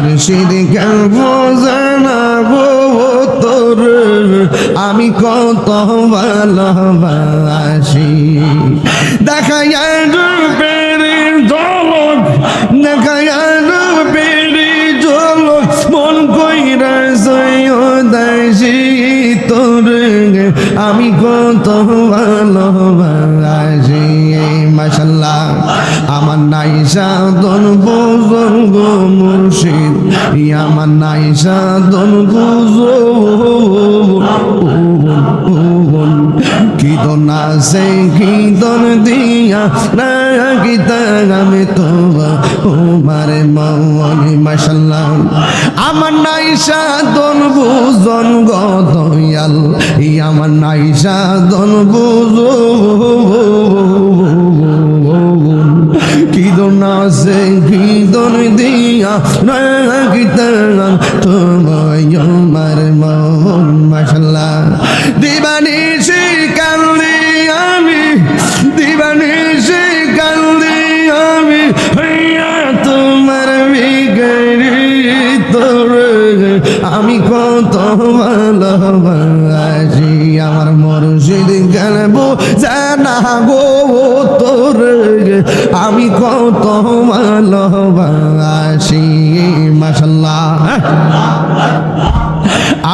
আরশির তোর আমি কত ভালোবাসি। পেরে জল দেখা পেরে জল মন কইরা তোর আমি কত ভালোবাসি। মাসাল্লাহ আমার নাইসা ওই আমার নাইসা দন বুঝো কিদন আসে কিদন দিয়া না গীতা আমি তোমা তোমার মৌনি মাসাল্লাহ আমার নাই সাধন বুজন গদয়াল আমার নাইসা দন বুজ কি দোনা সে কি দন দিয়া কি তোমায় আমার মন মাসাল্লাহ দিবানি সে কান্দি আমি, দিবানি সে কান্দি আমি, হইয়া তোমার বিগড়ি তোর আমি কত আমার গেলবো জানা গো তোর আমি কত ভালোবাসি মাসাল্লাহ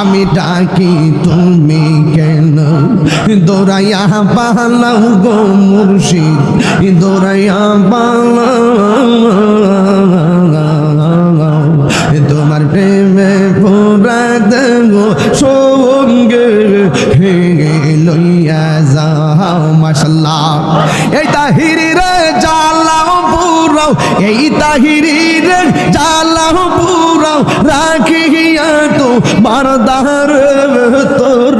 আমি ডাকি, তুমি কেন? দৌড়াইয়া পালাও গো মুর্শিদ, দৌড়াইয়া পালাও। পুরাও এই তাহিরি রে জালাও পুরাও রাখিয়া তো মারদার তোর।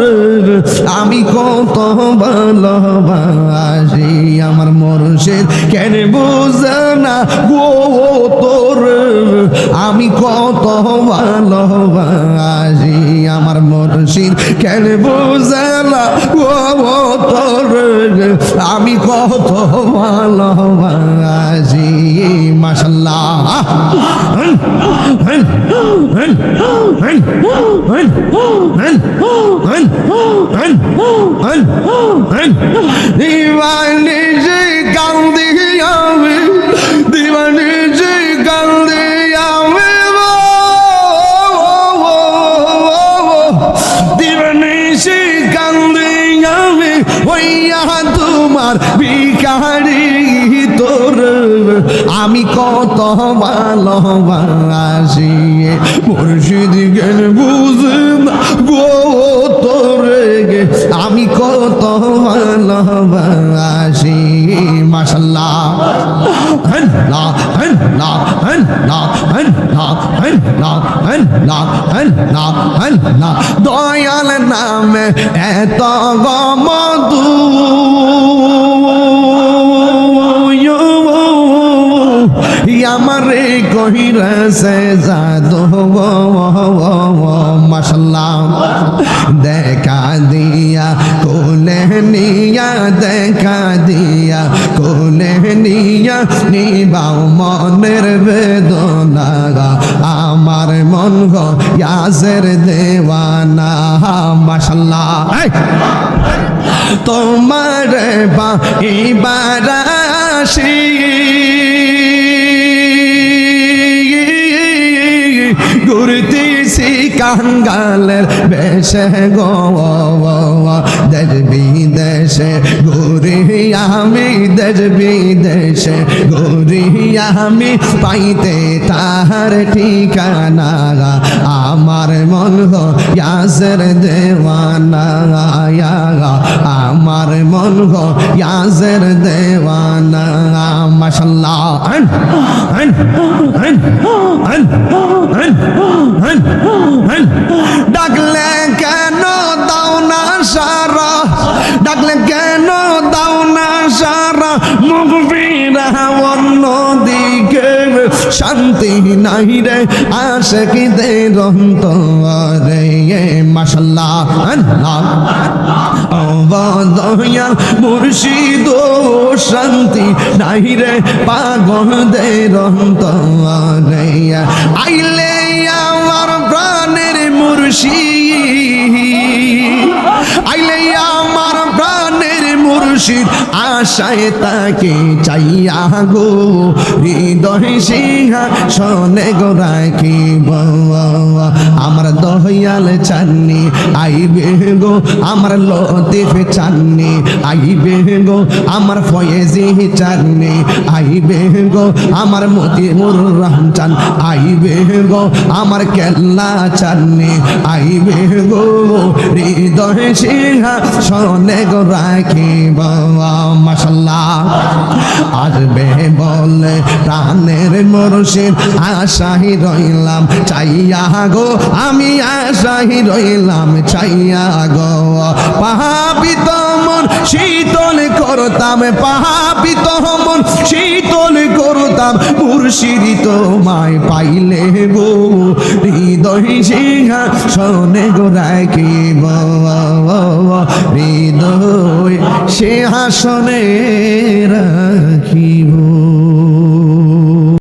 আমি কত ভালোবাসি আমার মরশের কেন বুঝে না গো তোর? আমি কত ভালোবাসি আমার মরশিদ, কেন বুঝে না গো তোর? আমি কত ভালোবাসি মাসাল্লাহ দিওয়ানি যে কান্দি আমি কত ভালোবাসি মুর্শিদ জ্ঞান বুঝব গো গে আমি কত ভালোবাসি হন্না দয়াল নামে এত গমদু আমারে কহিরাছে জাদু মাসাল্লাহ দেখা দিয়া, কোলে নিয়া, দেখা দিয়া, কোলে নিয়া নিবাও মনের বেদনা আমার মন গো ইয়াসের দেওয়ানা মাসাল্লাহ তোমার বা ইবারাশি ঘুরতেছি কাঙ্গালের বেশে গো দেশ বিদেশে ঘুরি আমি, দেশ বিদেশে ঘুরি আমি পাইতে তাহার ঠিকানা। আমার মন ইয়াসের দেওয়ানা আমার মন ইয়াসের দেওয়ানা। মাশাল্লাহ। ফিরা অন্য দিকে শান্তি নাই রে আসে কি দে রন্ত রে মশাল্লা দয়াল মুর্শিদ শান্তি নাই রে, পাগল দে রন্ত রে আইলে আমার প্রাণের মুর্শিদ, আইলে আমার প্রাণের মুর্শিদ আশায় তাকে চাইয়া গো, হৃদয় সিংহা শোনে গো রাখিব আমার দয়াল চাননি, আইবে গো আমার লতিফ চাননি, আইবে গো আমার ফয়েজি চাননি, আইবে গো আমার মতিউর রহমান চান, আইবে গো আমার কেল্লা চাননি, আইবে গো হৃদয় সিংহা শোনে গো রাখিব মাসাল্লাহ আসবে বলে প্রাণের মরশের আশাহি রইলাম, চাইয়া গো, আমি আশাহি রইলাম, চাইয়া গো। পাহাবিত মন শীতল করতাম পাহাবিত মন জীবন করতাম? মুর্শিদি তোমায় পাইলে গো হৃদয় সিংহা সনে গো রাখিব হৃদয় সে হাসনে রাখিব